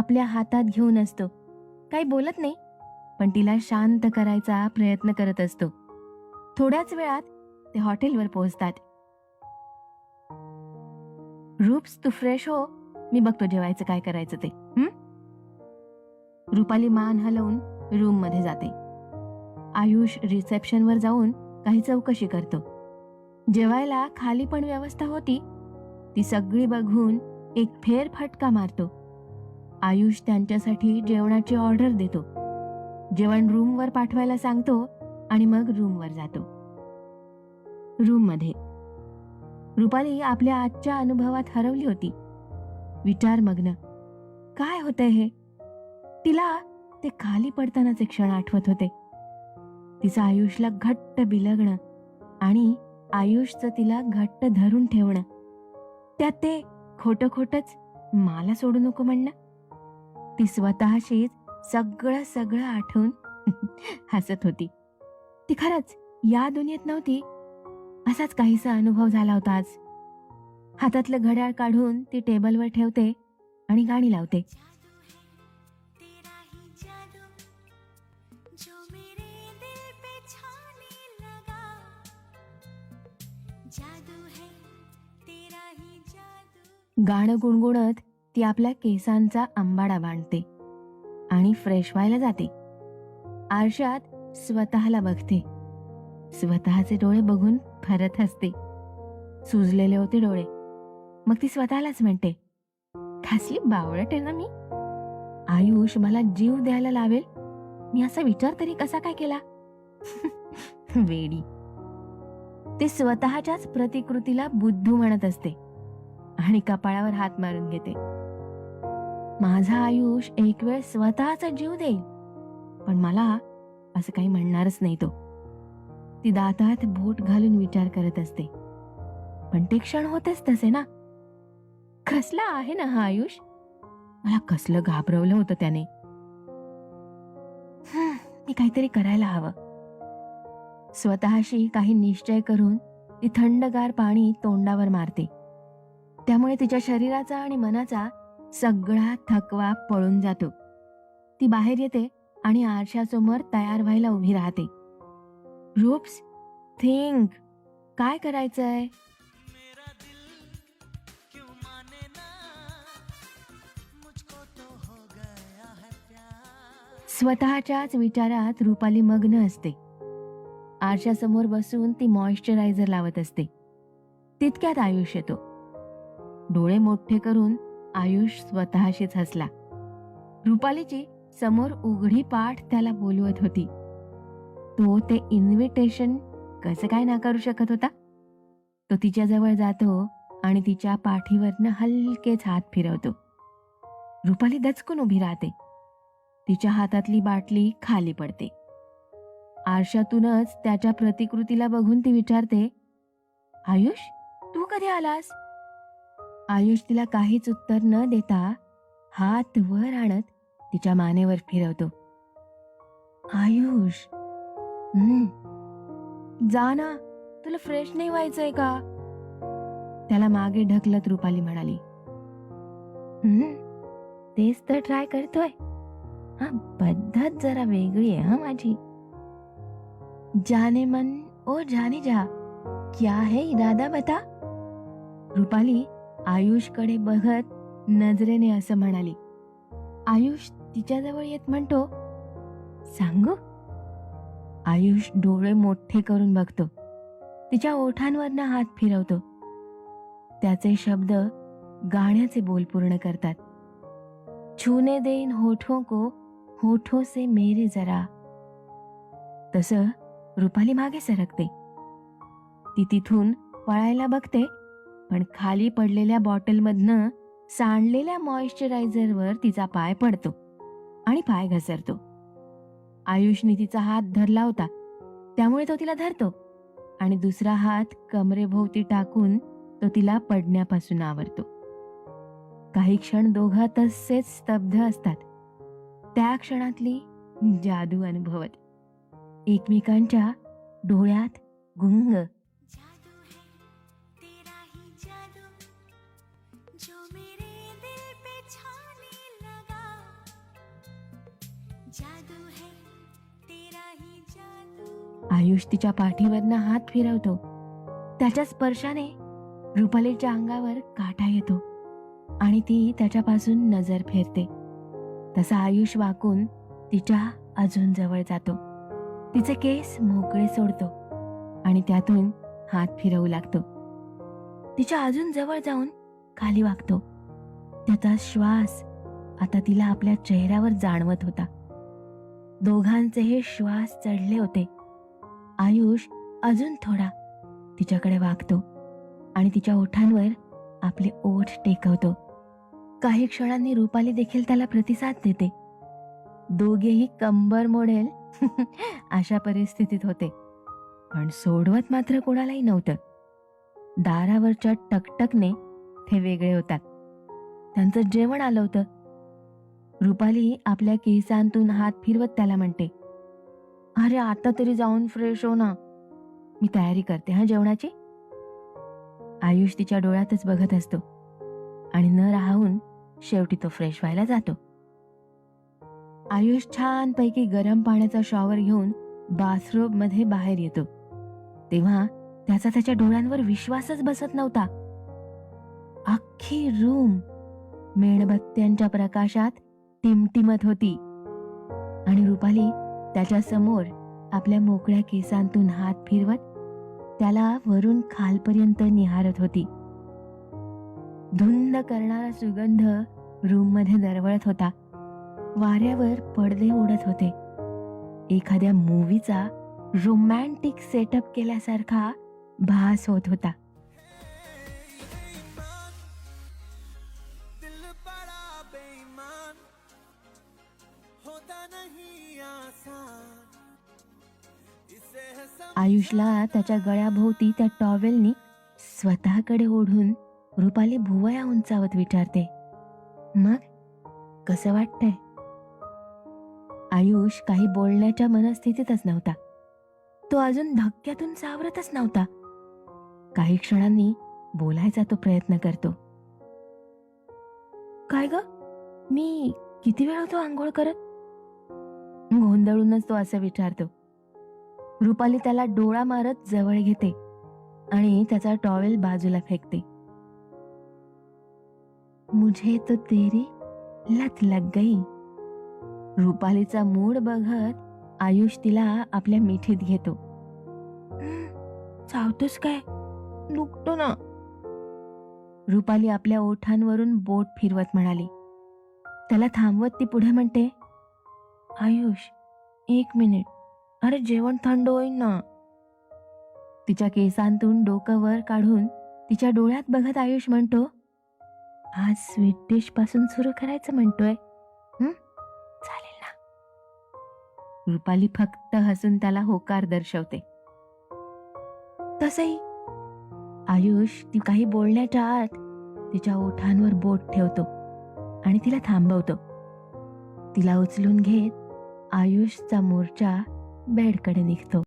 आपल्या हातात घेऊन असतो. काही बोलत नाही पण तिला शांत करायचा प्रयत्न करत असतो. थोड्याच वेळात ते हॉटेलवर पोहोचतात. रूप्स तू फ्रेश हो. मी बघतो जेवायचं काय करायचं ते. रुपाली मान हलवून रूममध्ये जाते. आयुष रिसेप्शनवर जाऊन काही चौकशी करतो. जेवायला खाली पण व्यवस्था होती. ती सगळी बघून एक फेर फटका मारतो. आयुष त्यांच्यासाठी जेवणाची ऑर्डर देतो. जेवण रूमवर पाठवायला सांगतो आणि मग रूमवर जातो. रूममध्ये. रुपाली आपल्या आजच्या अनुभवात हरवली होती. विचारमग्न काय होतंय हे? तिला ते खाली पडतानाचे क्षण आठवत होते. तिचं आयुषला घट्ट बिलगणं आणि आयुषचं तिला घट्ट धरून ठेवणं. त्यात ते खोटं खोटंच मला सोडू नको म्हणणं. ती स्वतःशीच सगळं सगळं आठवून हसत होती. ती खरंच या दुनियेत नव्हती. असाच काहीसा अनुभव झाला होता आज. हातातलं घड्याळ काढून ती टेबलवर ठेवते आणि गाणी लावते. गाणं गुणगुणत ती आपल्या केसांचा आंबाडा बांधते आणि फ्रेश व्हायला जाते. आरशात स्वतःला बघते. स्वतःचे डोळे बघून फरत हसते. सुजलेले होते डोळे. मग ती स्वतःलाच म्हणते खासली बावळट आहे ना मी? आयुष मला जीव द्यायला लावेल? मी असा विचार तरी कसा काय केला? वेडी. ते स्वतःच्याच प्रतिकृतीला बुद्धू म्हणत असते आणि कपाळावर हात मारून घेते. माझा आयुष एक वेळ स्वतःचा जीव देईल. पण मला असं काही म्हणणारच नाही तो. ती दातात बोट घालून विचार करत असते. पण ते क्षण होतेच तसे ना. कसला आहे ना हा आयुष? मला कसलं घाबरवलं होतं त्याने. मी काहीतरी करायला हवं. स्वतःशी काही निश्चय करून ती थंडगार पाणी तोंडावर मारते. त्यामुळे तिच्या शरीराचा आणि मनाचा सगळा थकवा पळून जातो. ती बाहेर येते आणि आरशासमोर तयार व्हायला उभी राहते. रूप्स थिंक काय करायचंय? स्वतःच्याच विचारात रुपाली मग्न असते. आरशासमोर बसून ती मॉइश्चरायझर लावत असते. तितक्यात आयुष्य येतो. डोळे मोठे करून आयुष स्वतःशीच हसला. रुपालीची समोर उघडी पाठ त्याला बोलवत होती. तो ते इन्व्हिटेशन कसं काय नाकारू शकत होता? तो तिच्याजवळ जातो आणि तिच्या पाठीवरनं हलकेच हात फिरवतो. रुपाली दचकून उभी राहते. तिच्या हातातली बाटली खाली पडते. आरशातूनच त्याच्या प्रतिकृतीला बघून ती विचारते आयुष तू कधी आलास? आयुष तिला काहीच उत्तर न देता हात वर आणत तिच्या मानेवर फिरवतो. आयुष! जा ना तुला फ्रेश नाही व्हायचंय का? त्याला मागे ढकलत रुपाली म्हणाली. तेच तर ट्राय करतोय. हा पद्धत जरा वेगळी आहे हा माझी. जाने मन ओ जाने जा क्या है इरादा बता? रुपाली आयुषकडे बघत नजरेने असं म्हणाली आयुष तिच्याजवळ येत म्हणतो. सांगू? आयुष डोळे मोठे करून बघतो. तिच्या ओठांवरनं हात फिरवतो. त्याचे शब्द गाण्याचे बोल पूर्ण करतात. छूने देईन होठो को होठो से मेरे जरा. तसं रुपाली मागे सरकते. ती तिथून पळायला बघते पण खाली पडलेल्या बॉटलमधनं सांडलेल्या मॉइश्चरायझरवर तिचा पाय पडतो आणि पाय घसरतो. आयुषने तिचा हात धरला होता. त्यामुळे तो तिला धरतो आणि दुसरा हात कमरेभोवती टाकून तो तिला पडण्यापासून आवरतो. काही क्षण दोघं तसेच स्तब्ध असतात. त्या क्षणातली जादू अनुभवत. एकमेकांच्या डोळ्यात गुंग आयुष तिच्या पाठीवरनं हात फिरवतो. त्याच्या स्पर्शाने रुपालीच्या अंगावर काटा येतो आणि ती त्याच्यापासून नजर फेरते. तसा आयुष वाकून तिच्या अजून जवळ जातो. तिचे केस मोकळे सोडतो आणि त्यातून हात फिरवू लागतो. तिच्या अजून जवळ जाऊन खाली वागतो. त्याचा श्वास आता तिला आपल्या चेहऱ्यावर जाणवत होता. दोघांचे हे श्वास चढले होते. आयुष अजून थोडा तिच्याकडे वागतो आणि तिच्या ओठांवर आपले ओठ टेकवतो. काही क्षणांनी रुपाली देखील त्याला प्रतिसाद देते. दोघेही कंबर मोडेल अशा परिस्थितीत होते. पण सोडवत मात्र कोणालाही नव्हतं. दारावरच्या टकटकने ते वेगळे होतात. त्यांचं जेवण आलं होतं. रुपाली आपल्या केसांतून हात फिरवत त्याला म्हणते अरे आता तरी जाऊन फ्रेश हो ना. मी तयारी करते हा जेवणाची? आयुष तिच्या डोळ्यातच बघत असतो आणि न राहून शेवटी तो फ्रेश व्हायला जातो. आयुष छानपैकी गरम पाण्याचा शॉवर घेऊन बाथरूममध्ये बाहेर येतो. तेव्हा त्याचा त्याच्या डोळ्यांवर विश्वासच बसत नव्हता. अख्खी रूम मेणबत्त्यांच्या प्रकाशात टिमटिमत होती. आणि रुपाली त्याच्यासमोर आपल्या मोकळ्या केसांतून हात फिरवत त्याला वरून खालपर्यंत निहारत होती. धुंद करणारा सुगंध रूममध्ये दरवळत होता. वाऱ्यावर पडदे उडत होते. एखाद्या मूवीचा रोमॅन्टिक सेटअप केल्यासारखा भास होत होता. आयुषला त्याच्या गळ्याभोवती त्या टॉवेलनी स्वतःकडे ओढून रुपाली भुवया उंचावत विचारते मग कसं वाटतंय? आयुष काही बोलण्याच्या मनस्थितीतच नव्हता. तो अजून धक्क्यातून सावरतच नव्हता. काही क्षणांनी बोलायचा तो प्रयत्न करतो. काय ग? मी किती वेळ होतो आंघोळ करत? गोंधळूनच तो असं विचारतो. रुपाली त्याला डोळा मारत जवळ घेते आणि त्याचा टॉवेल बाजूला फेकते. मुझे तो तेरी लत लग गई. रुपालीचा मूड बघत आयुष तिला आपल्या मिठीत घेतो. "हं, चावतोस काय? दुखतो ना. रुपाली आपल्या ओठांवरून बोट फिरवत म्हणाली. त्याला थांबवत ती पुढे म्हणते आयुष एक मिनिट. अरे जेवण थंड होईन ना. तिच्या केसांतून डोकं वर काढून तिच्या डोळ्यात बघत आयुष म्हणतो आज स्वीट डिशपासून सुरू करायचं म्हणतोय. चालेल ना. रुपाली फक्त हसून त्याला होकार दर्शवते. तसही. आयुष ती काही बोलण्याच्या आत तिच्या ओठांवर बोट ठेवतो आणि तिला थांबवतो. तिला उचलून घेत आयुषचा मोर्चा ಬೇಡ ಕಡೆ ದಿಕ್ತು